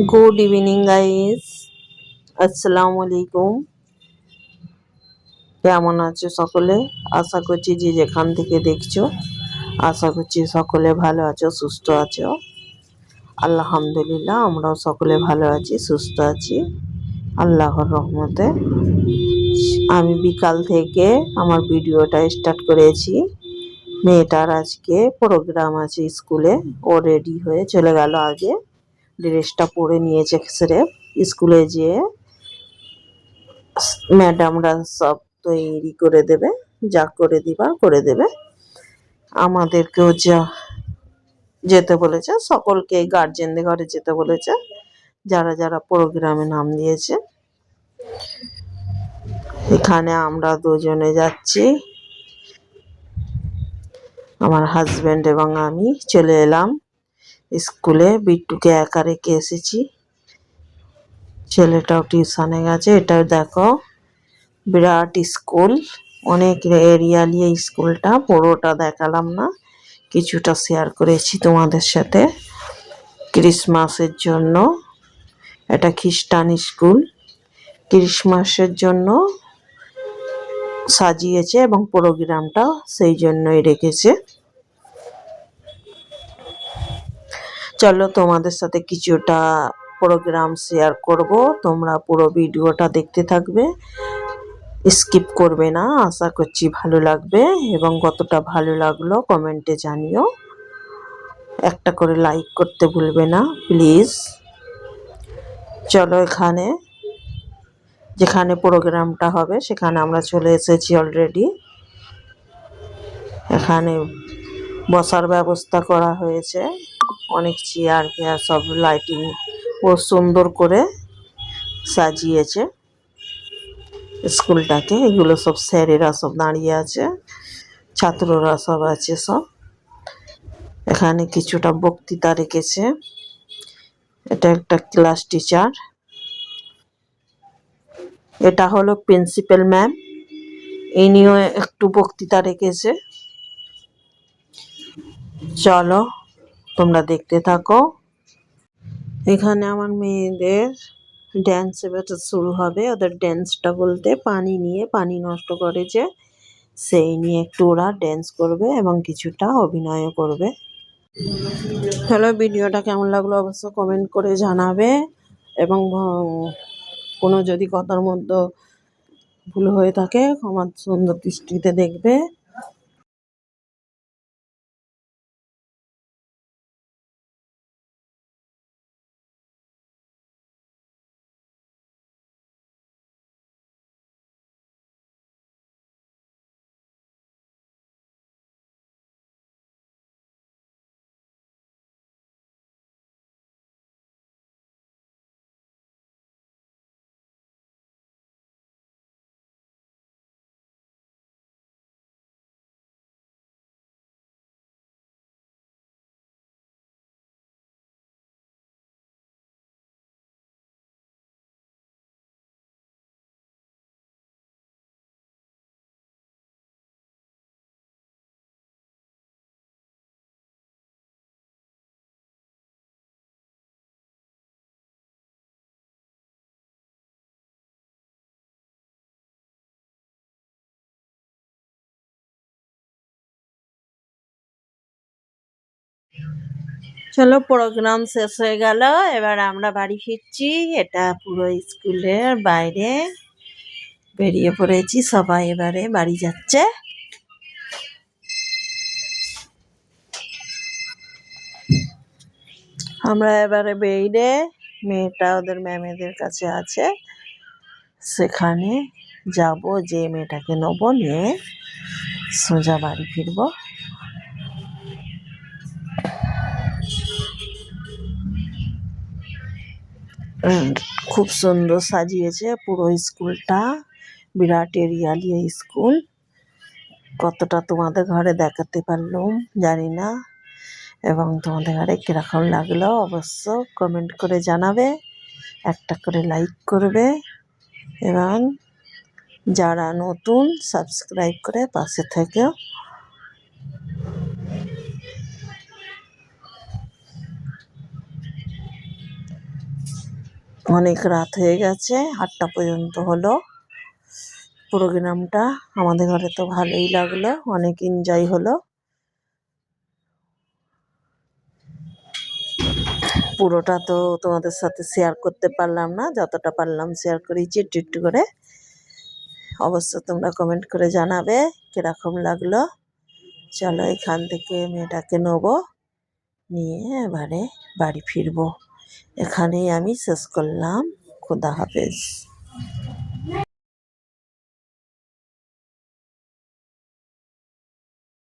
Good evening guys আসসালামু আলাইকুম কেমন আছো সকলে? আশা করছি যে যেখান থেকে দেখছ, আশা করছি সকলে ভালো আছো, সুস্থ আছো। আলহামদুলিল্লাহ, আমরাও সকলে ভালো আছি, সুস্থ আছি। আল্লাহর রহমতে। আমি বিকাল থেকে আমার ভিডিওটা স্টার্ট করেছি। মেয়েটার আজকে প্রোগ্রাম আছে স্কুলে, ও রেডি হয়ে চলে গেল আগে। ড্রেসটা পরে নিয়েছে সেরে স্কুলে যেয়ে ম্যাডামরা সব তৈরি করে দেবে, যা করে দিবা করে দেবে। আমাদেরকেও যা যেতে বলেছে, সকলকে গার্জেনদের ঘরে যেতে বলেছে, যারা যারা প্রোগ্রামে নাম দিয়েছে। এখানে আমরা দুজনে যাচ্ছি। আমার হাজবেন্ড এবং আমি চলে এলাম। স্কুলে বিট্টুকে একা রেখে এসেছি। ছেলেটাও টিউশনে গেছে। এটা দেখো, বিরাট স্কুল। অনেক এরিয়া নিয়ে স্কুলটা। পুরোটা দেখালাম না। কিছুটা শেয়ার করেছি তোমাদের সাথে। ক্রিসমাসের জন্য। এটা খ্রিস্টান স্কুল। ক্রিসমাসের জন্য সাজিয়েছে এবং প্রোগ্রামটা সেই জন্যই রেখেছে। চলো তোমাদের সাথে কিছুটা প্রোগ্রাম শেয়ার করব। তোমরা পুরো ভিডিওটা দেখতে থাকবে। স্কিপ করবে না, আশা করছি ভালো লাগবে এবং কতটা ভালো লাগল কমেন্টে জানিও। একটা করে লাইক করতে ভুলবে না প্লিজ চলো এখানে, যেখানে প্রোগ্রামটা হবে সেখানে আমরা চলে এসেছি অলরেডি এখানে বসার ব্যবস্থা করা হয়েছে। অনেক চেয়ার ফেয়ার সব লাইটিং ও সুন্দর করে সাজিয়েছে। স্কুলটাকে, এগুলো সব স্যারেরা সব দাঁড়িয়ে আছে, ছাত্ররা সব আছে সব। এখানে কিছুটা বক্তৃতা রেখেছে। এটা একটা ক্লাস টিচার এটা হলো প্রিন্সিপাল ম্যাম ইনিও একটু বক্তৃতা রেখেছে। চলো। তোমরা দেখতে থাকো। এখানে আমার মেয়েদের ড্যান্স এবার শুরু হবে। ওদের ড্যান্সটা বলতে পানি নিয়ে পানি নষ্ট করেছে। সেই নিয়ে একটু ওরা ড্যান্স করবে এবং কিছুটা অভিনয়ও করবে। হ্যালো ভিডিওটা কেমন লাগল অবশ্য কমেন্ট করে জানাবে। এবং কোনো যদি কথার মধ্যে ভুল হয়ে থাকে আমার সুন্দর দৃষ্টিতে দেখবে। চলো প্রোগ্রাম শেষ হয়ে গেল। এবার আমরা বাড়ি ফিরছি। এটা পুরো স্কুলের বাইরে। বেরিয়ে পড়েছি। সবাই এবারে বাড়ি যাচ্ছে। আমরা এবারে বেরিয়ে মেয়েটা ওদের ম্যামেদের কাছে আছে। সেখানে যাব। যে মেয়েটাকে নেব নিয়ে সোজা বাড়ি ফিরবো। খুব সুন্দর সাজিয়েছে পুরো স্কুলটা, বিরাট এরিয়া নিয়ে স্কুল। কতটা তোমাদের ঘরে দেখাতে পারলাম জানি না। এবং তোমাদের ঘরে কীরকম লাগল অবশ্য কমেন্ট করে জানাবে, একটা করে লাইক করবে। এবং যারা নতুন সাবস্ক্রাইব করে পাশে থেকেও অনেক রাত হয়ে গেছে, আটটা পর্যন্ত হলো। প্রোগ্রামটা আমাদের ঘরে তো ভালোই লাগল, অনেক এনজয় হলো। পুরোটা তো তোমাদের সাথে শেয়ার করতে পারলাম না, যতটা পারলাম শেয়ার করেছি একটু একটু করে। অবশ্য তোমরা কমেন্ট করে জানাবে কীরকম লাগল। চলো এখান থেকে মেয়েটাকে নেব, নিয়ে এবারে বাড়ি ফিরবো। এখানেই আমি শেষ করলাম। খুদা হাফেজ।